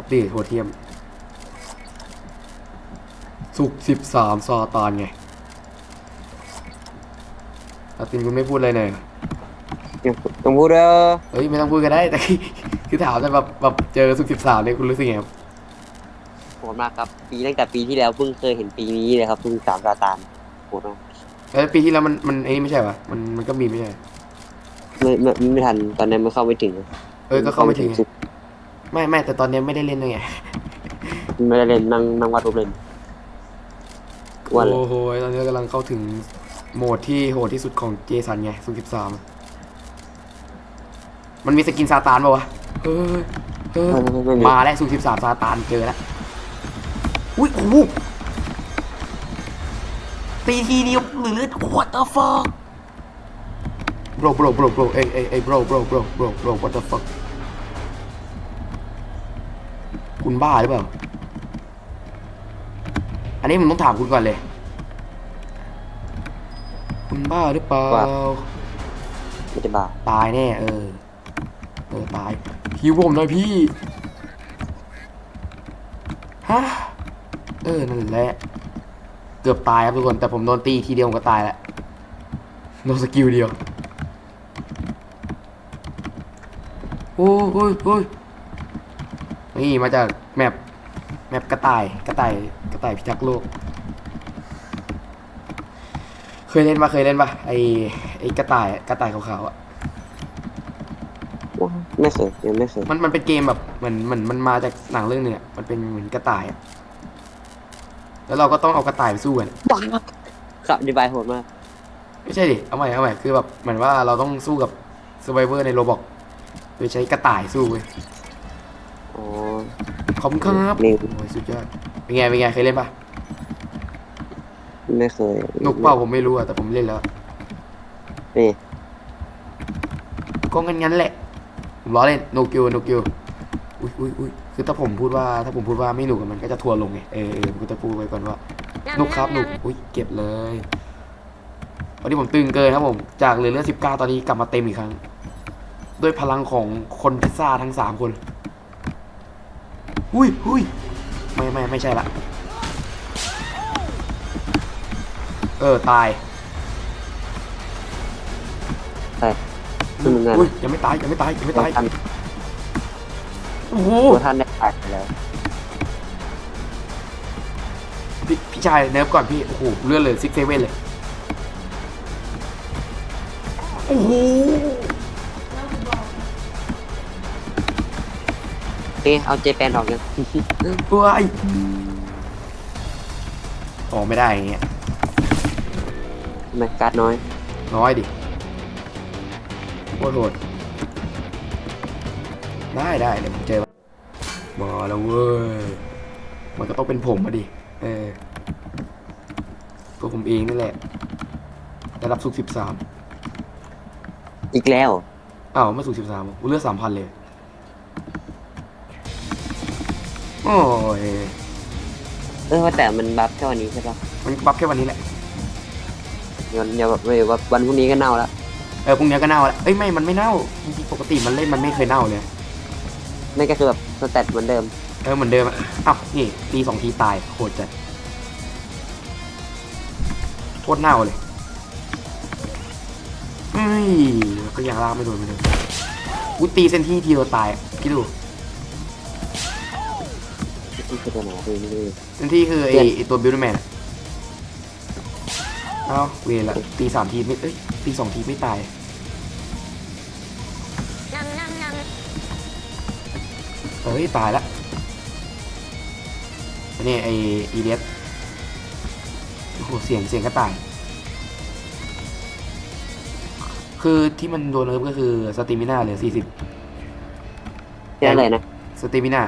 อัปเดตโหดเทียม สุกสิบสามซาตานไงอาตินคุณไม่พูดอะไรเลยเหรอต้องพูดเด้อเฮ้ยไม่ต้องพูดก็ได้แต่คือถามแต่แบบแบบเจอสุกสิบสามเนี่ยคุณรู้สึกไงครับโหดมากครับ ปีตั้งแต่ปีที่แล้วเพิ่งเคยเห็นปีนี้เลยครับเพิ่งสามซาตานโหดมากแล้วปีที่แล้วมันมันไอ้นี่ไม่ใช่ปะมันมันก็มีไม่ใช่ไม่ไม่ไม่ทันตอนนั้นมันเข้าไม่ถึง เออก็เข้าไม่ถึง ไงสุดไม่ไม่แต่ตอนเนี้ยไม่ได้เล่นเลยไงไม่ได้เล่นนั่งนั่งวาดรูปเล่นวันเลยโอ้โหตอนนี้กำลังเข้าถึงโหมดที่โหดที่สุดของเจสันไงสุกสิบสามมันมีสกินซาตานป่าวะเฮ้ยเฮ้ยไม่ไม่ไม่มีมาแล้วสุกสิบสามซาตานเจอแล้วอุ้ยโอ้โหตีทีเดียวเหลือ what the fuck bro bro bro bro เอ้ยเอ้ยเอ้ย bro bro bro bro bro what the fuck คุณบ้าหรือเปล่า อันนี้ผมต้องถามคุณก่อนเลย คุณบ้าหรือเปล่าไม่จะบ้าตายแน่เออ เออตายฮิวผมหน่อยพี่ ฮะ เออ นั่นแหละ เกือบตายครับทุกคน แต่ผมโดนตีทีเดียวผมก็ตายแล้วโดนสกิลเดียว โอ้ยโอ้ยโอ้ย นี่มาจากแมปแมปกระต่ายกระต่ายกระต่ายพิทักษ์โลก เคยเล่นปะเคยเล่นปะไอไอกระต่ายอะกระต่ายขาวๆอะไม่เคยยังไม่เคยมันมันเป็นเกมแบบเหมือนเหมือนมันมาจากหนังเรื่องหนึงอะมันเป็นเหมือนกระต่ายอะแล้วเราก็ต้องเอากระต่ายไปสู้กันบ้าครับอธิบายโหดมาก ไม่ใช่ดิเอาใหม่เอาใหม่คือแบบเหมือนว่าเราต้องสู้กับซ u r v i v o r ในโรบอกโดยใช้กระต่ายสู้เว้ยอ๋อ ขอบคุณครับนี่ โอ้ยสุดยอดเป็นไงเป็นไงเคยเล่นปะไม่เคยหนุกเปล่าผมไม่รู้อะแต่ผมเล่นแล้ว นี่ก็งั้นงั้นๆแหละผมล้อเล่นโนกิวโนกิวอุ้ยอุ้ยอุ้ยคือถ้าผมพูดว่าถ้าผมพูดว่าไม่หนุกอะมันก็จะทัวร์ลงไงเออเออผมก็จะพูดไว้ก่อนว่าหนุกครับหนุกอุ้ยเก็บเลยวันนี้ผมตึงเกินครับผมจากเหลือเลือดสิบเก้าตอนนี้กลับมาเต็มอีกครั้ง ด้วยพลังของคนพิซซ่าทั้งสามคน อุ้ยอุ้ยไม่ไม่ไม่ใช่ละ เออ ตายใช่ขึ้นเหมือนกันอุ้ยยังไม่ตายยังไม่ตายยังไม่ตายท่านโอ้โหตัวท่านได้ตายไปแล้วพี่พี่ชายเนิร์ฟก่อนพี่ โอ้โหเลื่อนเลยซิกเซเว่นเลย โอ้โห นี่เอาเจแปนออกยังเฮ้ยออกไม่ได้อย่างเงี้ยทำไมการ์ดน้อย น้อยดิโคตรโหดได้ได้เดี๋ยวผมเจอมาแล้วเว้ยมันก็ต้องเป็นผมมาดิเออตัวผมเองนี่แหละระดับสุกสิบสามอีกแล้วอ้าวไม่สุกสิบสามกูเลือกสามพันเลย โอ้ย เออว่าแต่มันบัฟแค่วันนี้ใช่ปะมันบัฟแค่วันนี้แหละ เดี๋ยวเดี๋ยวแบบเว้ยแบบวันพรุ่งนี้ก็เน่าแล้วเออพรุ่งนี้ก็เน่าแล้วเอ้ยไม่ มันไม่เน่าจริงๆปกติมันเล่นมันไม่เคยเน่าเลย ไม่ก็คือแบบสเตตเหมือนเดิม เออเหมือนเดิมอะอ้าวนี่ตีสองทีตายโคตรจัดโคตรเน่าเลยเฮ้ยก็ยังลากไม่โดนไม่โดนอุ้ยตีเซนที่ทีเดียวตายอะคิดดู นี่คือตัวไหนวะพี่ไม่รู้เซนที่คือไอไอตัวบิลด์แมนอะเอ้าเวรละตีสามทีไม่เอ้ยตีสองทีไม่ตาย เอ้ยตายละอันนี้ไออีเดียสโอ้โหเสียงเสียงกระต่าย คือที่มันโดนเนิร์ฟก็คือสติมิน่าเหลือสี่สิบแค่อะไรนะสเตมิน่า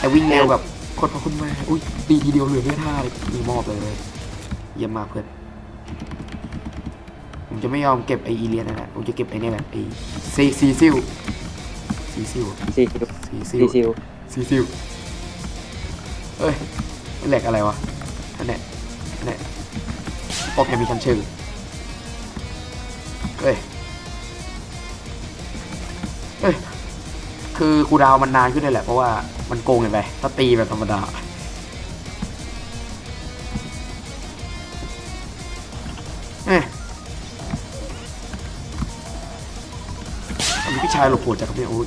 แต่วิ่งแนวแบบโคตรพระคุณมากอุ้ยตีทีเดียวเหลือแค่ท่าเลยมีมอบเลยเยี่ยมมากเพื่อนผมจะไม่ยอมเก็บไออีเลียนนะนะผมจะเก็บไอเนี่ยแหละไอซีซีซิลซีซิลซีซิลซีซิซีลซิลซีซิลเอ้ยนี่แหลกอะไรวะอันเนี้ยอันเนี้ยโปรแกรมมีชั้นชื่อเอ้ยเอ้ย คือคูดาวมันนานขึ้นเลยแหละเพราะว่ามันโกงเกินไปถ้าตีแบบธรรมดาเอ๊ะอันนี้พี่ชายหลบโหดจากครับเนี่ยโอ้ย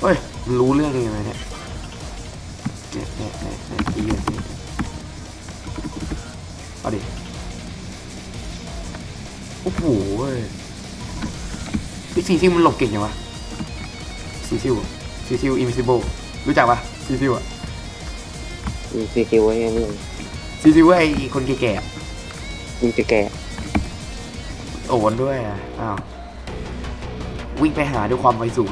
เฮ้ยรู้เรื่องยังไงเนี่ยเนี่ยเนี่ยเนี่ยเนี่ยเอาดิโอ้โห ซีซิลมันหลบเก่งยังวะซีซิลอะซีซิลอินวิซิเบิลรู้จักปะซีซิลอะมีซีคิวไว้ให้มึงซีซิลไอ้คนแก่ๆอะมึงจะแก่โอนด้วยอะอ้าววิ่งไปหาด้วยความไวสูง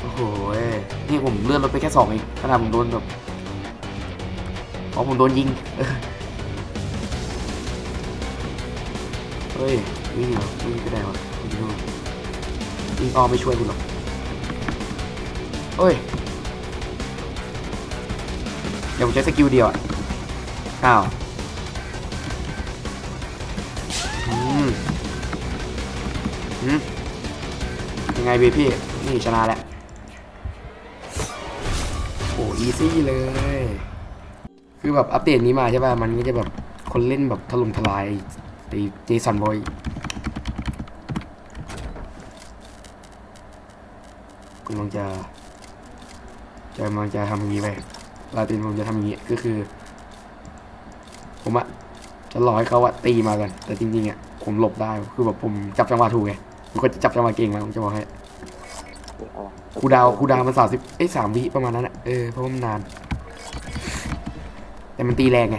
โอ้โหเอ้ยนี่ผมเลื่อนรถไปแค่สองเองขนาดผมโดนแบบอ๋อผมโดนยิงเออเฮ้ย วิ่งเหรอวิ่งไปไหนวะวิ่งอ้อมไม่ช่วยคุณหรอกเฮ้ยเดี๋ยวผมใช้สกิลเดียวอะอ้าวอืมอืมยังไงเบพี่ นี่ชนะแล้วโอ้อีซี่เลย คือแบบอัปเดตนี้มาใช่ป่ะ มันก็จะแบบคนเล่นแบบถล่มทลายไอเจสันบอย กำลังจะจะกำลังจะทำอย่างนี้ไปลาตินผมจะทำอย่างนี้ก็คือ ผมอะจะรอให้เขาอะตีมากัน แต่จริงๆอะผมหลบได้คือแบบผมจับจังหวะถูกไงผมก็จับจังหวะเก่งมาผมจะบอกให้คูดาวคูดาวมันสามสิบเอ้ยสามวิประมาณนั้นอะเออเพราะมันนาน แต่มันตีแรงไง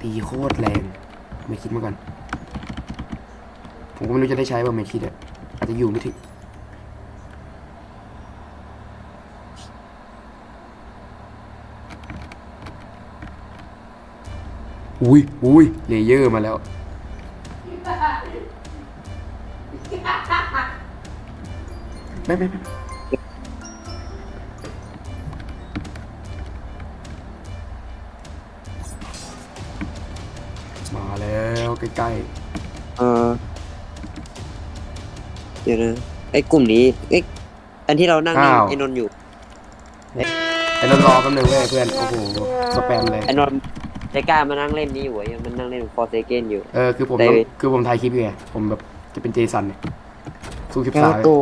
ตีโคตรแรงไม่คิดมาก่อน ผมก็ไม่รู้จะได้ใช้ป่ะไม่คิดอะอาจจะอยู่ไม่ถึงอุ้ยอุ้ยเลเยอร์มาแล้ว ไม่ไม่ไม่มาแล้วใกล้เออ เดี๋ยวนะไอ้กลุ่มนี้ไอ้ยอันที่เรานั่งนั่งไอ้นนท์อยู่ๆไอ้รอรอแป๊บนึงเว้ยเพื่อน โอ้โห สแปมเลย ไอ้นนท์ใจกล้ามานั่งเล่นนี้อยู่อะยังมันนั่งเล่นฟอร์เซเกนอยู่ เออ คือผมได้ต้องเว้ยคือผมถ่ายคลิปอยู่ไง ผมแบบจะเป็นเจสันเนี่ยสู้คลิปงั้สานยกู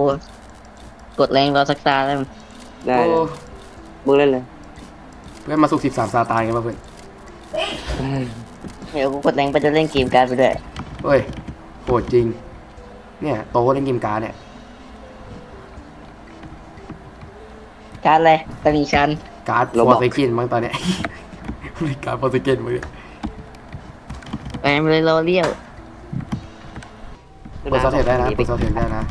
กดแรงรอสักตาแล้วได้โอ้เลยมึงเล่นเลยเพื่อนมาสุกสิบสามซาตานกันป่ะเพื่อนเดี๋ยวกูกดแรงไปจะเล่นเกมการ์ดไปด้วยเฮ้ยโหดจริง เนี่ยโตเล่นเกมการ์ดเนี่ยการ์ดอะไรตลิ่งชัน การ์ดฟอร์เซกินมั้งตอนเนี้ยไม่การ์ดฟอร์เซกินมั้งเนี่ยแรงเลยรอเลี้ยวเปิดซอสเทรดได้นะเปิดซอสเทรดได้นะ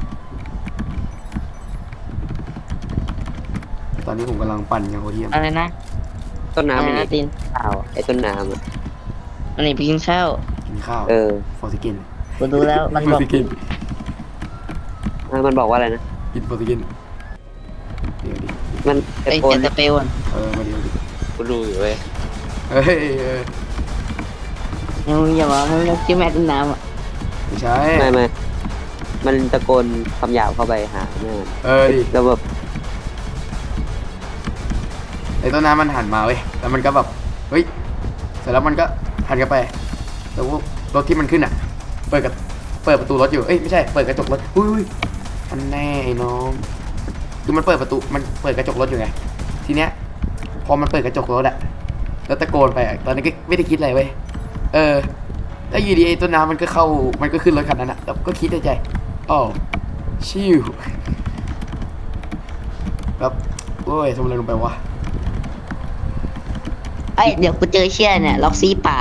ตอนนี้ผมกำลังปั่นอย่างโหดเหี้ยมอะไรนะต้นอะไรน้ำมันนะนี่ตินข้าวไอ้ต้นน้ำอะอันนี้ไปกินข้าวกินข้าวเออฟอร์ซิกิน กูดูแล้วมันฟบออกร์ซิกิน อะมันบอกว่าอะไรนะกินฟอร์ซิกินเดี๋ยวดิมันไอ้ตะโกเจ็นดสเปลอะเออมาเดี๋ยวดิกูดูอยู่เว้ยเฮ้ยเออยังมึงอย่าบอกมึงชื่อแม่ต้นน้ำอะไม่ใช่ไม่ไม่มันตะโกนคำหยาบเข้าไปหาแม่เออดิแล้วแบบไอ้ต้นน้ำมันหันมาเว้ยแล้วมันก็แบบเฮ้ยเสร็จแล้วมันก็หันกลับไปแล้วรถที่มันขึ้นอะ เปิดกับเปิดประตูรถอยู่เอ้ยไม่ใช่เปิดกระจกรถอุ้ยอุ้ย มันแน่ไอ้น้องคือมันเปิดประตูมันเปิดกระจกรถอยู่ไงทีเนี้ยพอมันเปิดกระจกรถอะแล้วตะโกนไปอะตอนนี้ก็ไม่ได้คิดอะไรเว้ยเออแล้วอยู่ดีไอ้ต้นน้ำมันก็เข้ามันก็ขึ้นรถคันนั้นอะแล้วก็คิดในใจอ๋อชิวแบบโอ้ยทำอะไรลงไปวะไอ้ยเดี๋ยวกูเจอเชี่ยเนี่ยล็อกซี่ป่า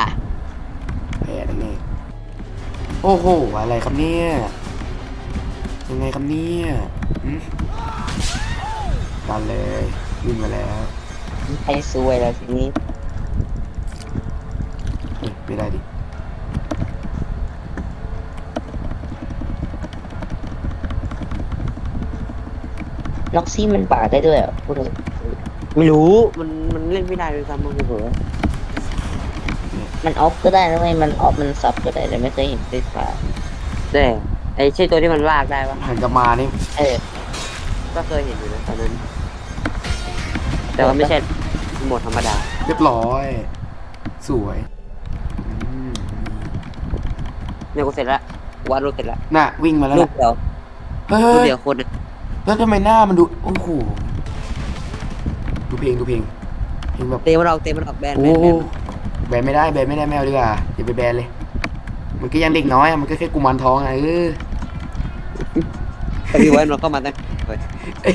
แพ้แน่ๆโอ้โหอะไรครับเนี่ย ยังไงครับเนี่ยหืมดันเลยวิ่งมาแล้วใครซวยแล้วทีนี้เฮ้ยไม่ได้ดิล็อกซี่มันป่าได้ด้วยเหรอพูดเลยไม่รู้มันมันเล่นไม่ได้เลยซ้ำมึงเผลอเนี่ยมันออฟก็ได้นะเว้ยมันออฟมันซับก็ได้แต่ไม่เคยเห็นไฟฟ้าแต่ ไอใช่ตัวที่มันลากได้ปะหันกลับมานี่เออ ก็เคยเห็นอยู่นะตอนนั้น แต่ว่าไม่ใช่โหมดธรรมดา เรียบร้อย สวยอืมเนี่ยกูเสร็จละวาดรูปเสร็จละน่ะวิ่งมาแล้วรูปนะเดียวเฮ้รูปยเดียวคนน่ะแล้วทำไมหน้ามันดูโอ้โหดูเพลงดูเพลงเพลงแบบเตะมันออกเตะมันออกแบนโอ้แบนแบนแบนไม่ได้แบนไม่ได้แมวดีกว่าอย่าไปแบนเลย มันก็ยังเด็กน้อยอะมันก็แค่กุมารทองไงเออ แต่พี่ไว้มันก็มาตั้งไอ้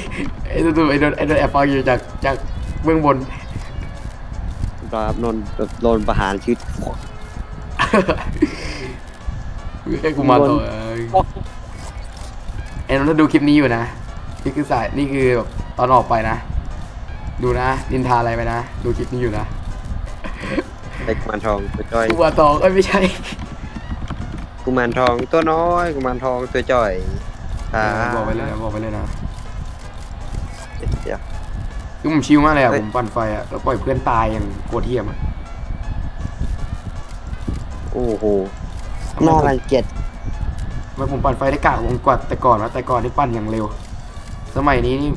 ไอ้ตัวไอ้โดนไอ้โดนแอบฟังอยู่จากจากเบื้องบน รับนนแบบโดนประหารชีวิตแค่กุมารทอไอ้นนท์ถ้าดูคลิปนี้อยู่นะ นี่คือสายนี่คือแบบตอนออกไปนะ ดูนะนินทาอะไรไปนะ ดูคลิปนี้อยู่นะไอ้กุมารทองตัวจ้อยกุมารทองเอ้ยไม่ใช่ กุมารทองตัวน้อยกุมารทองตัวจ้อยอ่าบอกไปเลยนะบอกไปเลยนะเดี๋ยวคือผมชิลมากเลยอะเฮ้ยผมปั่นไฟอะแล้วปล่อยเพื่อนตายอย่างโคตรเทียมอะโอ้โหน่ารังเกียจทำไมผมปั่นไฟได้กากวงกว่าแต่ก่อนวะแต่ก่อนนี่ปั่นอย่างเร็ว สมัยนี้นี่